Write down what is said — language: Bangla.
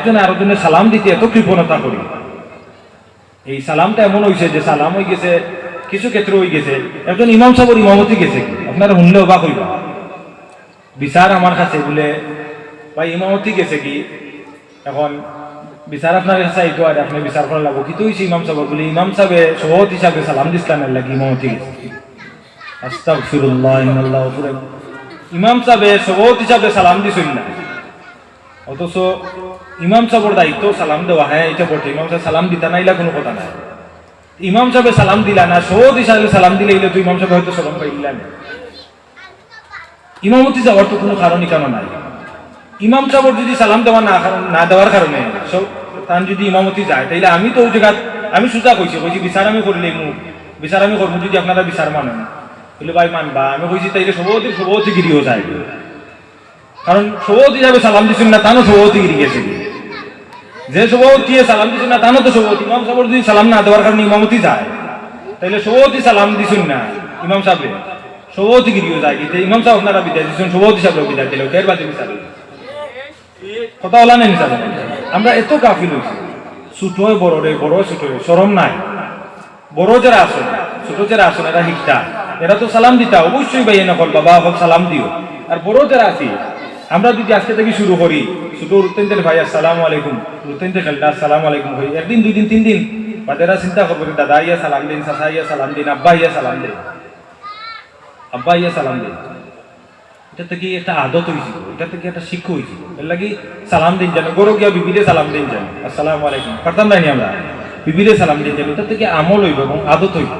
একজন আরেকজনের সালাম দিতে এত কৃপণতা করি। এই সালামটা এমন হয়েছে যে সালাম হয়ে গেছে, কিছু ক্ষেত্রে হয়ে গেছে। একজন ইমাম সাহেবের ইমামতি গেছে আপনারা শুনলে অবাক হইবা। বিচার আমার কাছে বলে বা ইমামতি গেছে কি? এখন বিচার আপনার কাছে আইতো আর আপনি বিচার করা লাগবো। কিন্তু হয়েছে ইমাম সাহেব, বলে ইমাম সাহেব সহজ হিসাবে সালাম দিসলামের লাগি ইমামতি গেছে। আস্তাগফিরুল্লাহ, ইন্নাল্লাহ ইমাম সাহেব সহজ হিসাবে সালাম দিছিল না। অথচ ইমাম সাহেবের দায়িত্ব সালাম দেওয়া হ্যাঁ এটা বটে ইমাম সাহেব সালাম দিতা না ইলা কোনো কথা নাই। ইমাম সাহেব সালাম দিলা না সহজ হিসাবে সালাম দিলে ইলে তো ইমাম সাহেব হয়তো সালাম পাইলা না ইমামতি যাওয়ার তো কোনো কারণই কেন নাই। ইমাম সাহেবের যদি সালাম দেওয়া না না দেওয়ার কারণে সব তান যদি ইমামতি যায়, তাইলে আমি তো ওই জায়গাত আমি সোজা কইছি কইছি বিচার আমি করলে মুখ বিচার আমি করব যদি আপনারা বিচার মানেন বলে, ভাই, মানবা। আমি কইছি তাইলে সভাপতি সভাপতি গিরিও যায়। কারণ সভাপতি যাবে সালাম দিছেন না, তানও সভাপতি গিরি গেছে। যে সভাপতি সালাম দিছেন না, তানও তো সভাপতি। ইমাম সাহেবের যদি সালাম না দেওয়ার কারণে ইমামতি যায়, তাইলে সভাপতি সালাম দিছেন না ইমাম সাহেব। সভাপতি গিরিও যায়, কিন্তু ইমাম সাহেব আপনারা বিদায় দিচ্ছেন সভাপতি সাহেব বিদায় দিল। কের বাদে বিচার কথা বলা নেই নিসাব আমরা এত গাফিল হয়েছি ছোট হয় বড় রে, বড় হয় ছোট সরম নাই। বড় যারা আসেন ছোট যারা আসেন এরা শিখতা এরা তো সালাম দিতা, অবশ্যই ভাই নকল, বাবা হক সালাম দিও। আর বড় যারা আছি আমরা যদি আজকে থেকে শুরু করি ছোট রুতেন্দ্রের ভাই, আসসালামু আলাইকুম। রুতেন্দ্রের খেলটা আসসালামু আলাইকুম ভাই। একদিন দুই দিন তিন দিন বাদেরা চিন্তা করব দাদা ইয়া সালাম দিন, চাচা ইয়া সালাম দিন, আব্বা ইয়া সালাম দিন। আব্বা ইয়া সালাম দিন। এটা থেকে একটা আদত হয়েছিল এটা থেকে একটা শিক্ষা হয়েছিল এর লাগি সালাম দিন জানো গরু গিয়া বিবিরে সালাম দিন জানো আসসালামু আলাইকুম। পারতাম নাই আমরা? বিবিরে সালাম দিন জানো এটা থেকে আমল হইব এবং আদত হইব।